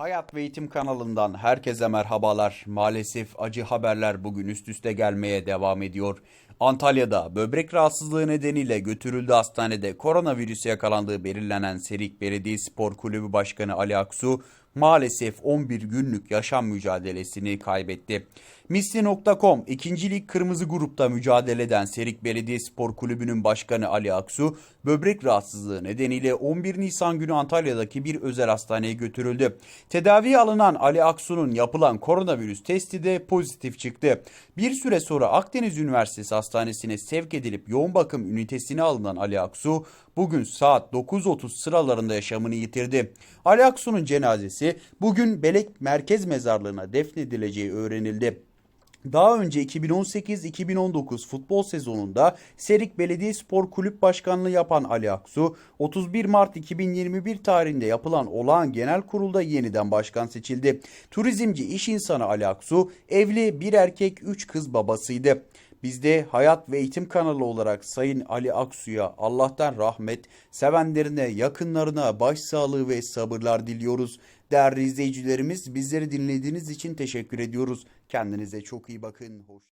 Hayat ve Eğitim kanalından herkese merhabalar. Maalesef acı haberler bugün üst üste gelmeye devam ediyor. Antalya'da böbrek rahatsızlığı nedeniyle götürüldü hastanede koronavirüse yakalandığı belirlenen Serik Belediyespor Kulübü Başkanı Ali Aksu maalesef 11 günlük yaşam mücadelesini kaybetti. Misli.com ikincilik kırmızı grupta mücadele eden Serik Belediyespor Kulübü'nün başkanı Ali Aksu böbrek rahatsızlığı nedeniyle 11 Nisan günü Antalya'daki bir özel hastaneye götürüldü. Tedaviye alınan Ali Aksu'nun yapılan koronavirüs testi de pozitif çıktı. Bir süre sonra Akdeniz Üniversitesi Hastanesi'ne sevk edilip yoğun bakım ünitesine alınan Ali Aksu bugün saat 9.30 sıralarında yaşamını yitirdi. Ali Aksu'nun cenazesi bugün Belek Merkez Mezarlığı'na defnedileceği öğrenildi. Daha önce 2018-2019 futbol sezonunda Serik Belediyespor Kulüp Başkanlığı yapan Ali Aksu, 31 Mart 2021 tarihinde yapılan olağan genel kurulda yeniden başkan seçildi. Turizmci iş insanı Ali Aksu, evli bir erkek üç kız babasıydı. Biz de Hayat ve Eğitim kanalı olarak Sayın Ali Aksu'ya Allah'tan rahmet, sevenlerine, yakınlarına başsağlığı ve sabırlar diliyoruz. Değerli izleyicilerimiz bizleri dinlediğiniz için teşekkür ediyoruz. Kendinize çok iyi bakın. Hoş